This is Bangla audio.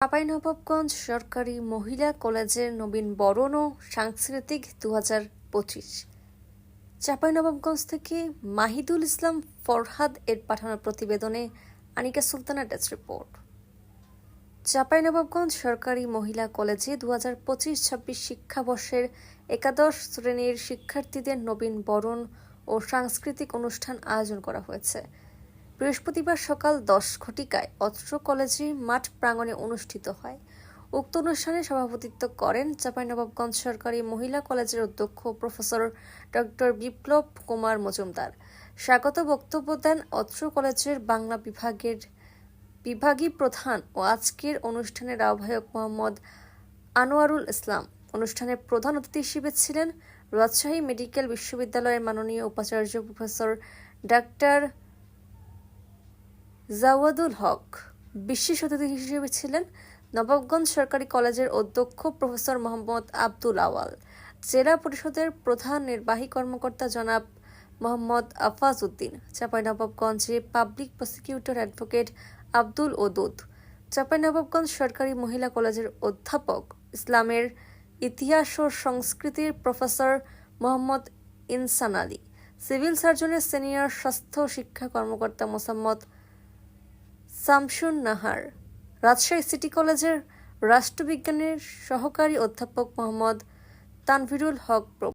চাঁপাইনবাবগঞ্জ সরকারি মহিলা কলেজের নবীন বরণ ও সাংস্কৃতিক দু হাজার পঁচিশ। চাঁপাইনবাবগঞ্জ থেকে মাহিদুল ইসলাম ফরহাদ এর পাঠানো প্রতিবেদনে আনিকা সুলতানা ডেস্ক রিপোর্ট। চাঁপাইনবাবগঞ্জ সরকারি মহিলা কলেজে দু হাজার পঁচিশ, ছাব্বিশ শিক্ষাবর্ষের একাদশ শ্রেণির শিক্ষার্থীদের নবীন বরণ ও সাংস্কৃতিক অনুষ্ঠান আয়োজন করা হয়েছে। বৃহস্পতিবার সকাল দশ ঘটিকায় অত্র কলেজে মাঠ প্রাঙ্গণে অনুষ্ঠিত হয়। উক্ত অনুষ্ঠানে সভাপতিত্ব করেন চাঁপাইনবাবগঞ্জ সরকারি মহিলা কলেজের অধ্যক্ষ প্রফেসর ডক্টর বিপ্লব কুমার মজুমদার। স্বাগত বক্তব্য দেন অত্র কলেজের বাংলা বিভাগের বিভাগী প্রধান ও আজকের অনুষ্ঠানের আহ্বায়ক মোহাম্মদ আনোয়ারুল ইসলাম। অনুষ্ঠানের প্রধান অতিথি হিসেবে ছিলেন রাজশাহী মেডিকেল বিশ্ববিদ্যালয়ের মাননীয় উপাচার্য প্রফেসর ডাক্তার জাওয়াদুল হক বিশেষ অতিথি হিসেবে ছিলেন নবাবগঞ্জ সরকারি কলেজের অধ্যক্ষ প্রফেসর মোহাম্মদ আব্দুল আওয়াল, জেলা পরিষদের প্রধান নির্বাহী কর্মকর্তা জনাব Mohammad Afaz Uddin চাঁপাইনবাবগঞ্জে public prosecutor advocate Abdul Odud, Chapainawabganj সরকারি মহিলা কলেজের অধ্যাপক, ইসলামের ইতিহাস ও সংস্কৃতির প্রফেসর মোহাম্মদ ইনসান আলী, সিভিল সার্জনের সিনিয়র স্বাস্থ্য শিক্ষা কর্মকর্তা মোসাম্মদ শামসুন নাহার রাজশাহী সিটি কলেজের রাষ্ট্রবিজ্ঞানের সহকারী অধ্যাপক মোহাম্মদ তানভিরুল হক